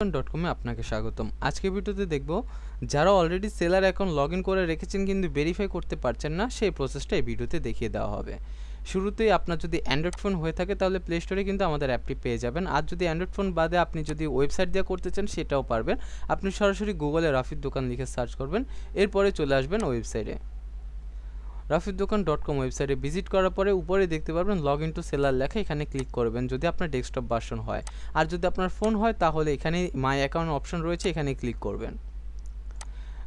Dot কমে আপনাকে স্বাগতম। আজকের ভিডিওতে দেখব, যারা already seller account log in করে রেখেছেন কিন্তু ভেরিফাই করতে পারছেন না, সেই প্রসেসটা এই ভিডিওতে দেখিয়ে দেওয়া হবে। শুরুতেই আপনার যদি অ্যান্ড্রয়েড ফোন হয়ে থাকে তাহলে প্লে স্টোরে কিন্তু আমাদের অ্যাপটি পেয়ে যাবেন। আর যদি অ্যান্ড্রয়েড ফোন বাদে আপনি যদি ওয়েবসাইট দিয়ে করতে চান সেটাও পারবেন। আপনি সরাসরি গুগলে রাফির দোকান লিখে সার্চ করবেন, এরপরে চলে আসবেন ওয়েবসাইটে রাফির দোকান ডট কম ওয়েবসাইটে ভিজিট করার পরে উপরে দেখতে পারবেন লগ ইন টু সেলার লেখা, এখানে ক্লিক করবেন যদি আপনার ডেস্কটপ ভার্সন হয়। আর যদি আপনার ফোন হয়, তাহলে এখানে মাই অ্যাকাউন্ট অপশন রয়েছে, এখানে ক্লিক করবেন।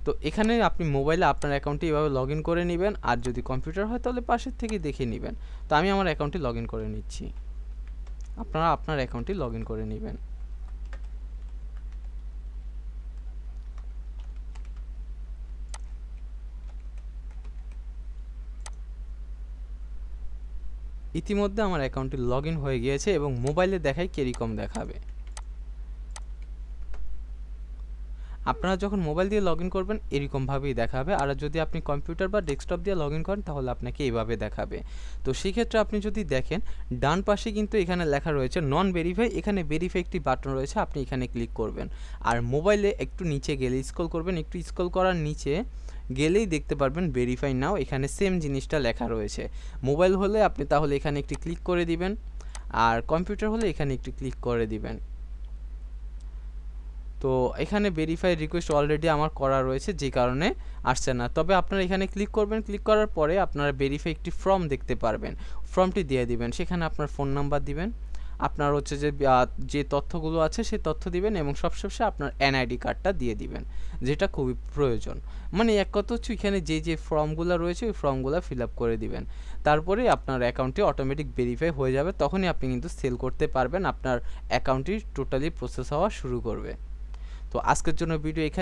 তো এখানে আপনি মোবাইলে আপনার অ্যাকাউন্টটি এভাবে লগ ইন করে নেবেন, আর যদি কম্পিউটার হয়, তাহলে পাশের থেকে দেখে নেবেন। তো আমি আমার অ্যাকাউন্টটি লগ ইন করে নিচ্ছি। আপনারা আপনার অ্যাকাউন্টটি লগ ইন করে নেবেন। ইতিমধ্যে আমার অ্যাকাউন্টটি লগ হয়ে গিয়েছে এবং মোবাইলে দেখায় কেরিকম দেখাবে। আপনারা যখন মোবাইল দিয়ে লগ করবেন, এরকমভাবেই দেখাবে। আর যদি আপনি কম্পিউটার বা ডেস্কটপ দিয়ে লগ করেন, তাহলে আপনাকে এইভাবে দেখাবে। তো সেক্ষেত্রে আপনি যদি দেখেন, ডান পাশে কিন্তু এখানে লেখা রয়েছে নন ভেরিফাই এখানে ভেরিফাই একটি বাটন রয়েছে, আপনি এখানে ক্লিক করবেন। আর মোবাইলে একটু নিচে গেলে স্ক্রল করবেন, একটু স্ক্রল করার নিচে গেলেই দেখতে পারবেন ভেরিফাই নাও এখানে সেম জিনিসটা লেখা রয়েছে। মোবাইল হলে আপনি তাহলে এখানে একটি ক্লিক করে দিবেন, আর কম্পিউটার হলে এখানে একটি ক্লিক করে দিবেন। তো এখানে ভেরিফাই রিকোয়েস্ট অলরেডি আমার করা রয়েছে, যে কারণে আসছে না। তবে আপনারা এখানে ক্লিক করবেন ক্লিক করার পরে আপনারা ভেরিফাই একটি ফর্ম দেখতে পারবেন। ফর্মটি দিয়ে দিবেন, সেখানে আপনার ফোন নাম্বার দিবেন। আপনার হচ্ছে যে যে তথ্যগুলো আছে সেই তথ্য দিবেন এবং সবশেষে আপনার এনআইডি কার্ডটা দিয়ে দিবেন, যেটা খুবই প্রয়োজন। মানে এক কথা হচ্ছে এখানে যে যে ফর্মগুলো রয়েছে ওই ফর্মগুলো ফিল আপ করে দিবেন। তারপরে আপনার অ্যাকাউন্টটি অটোমেটিক ভেরিফাই হয়ে যাবে, তখনই আপনি কিন্তু সেল করতে পারবেন, আপনার অ্যাকাউন্টটি টোটালি প্রসেস হওয়া শুরু করবে। তো আজকের জন্য ভিডিও এখানে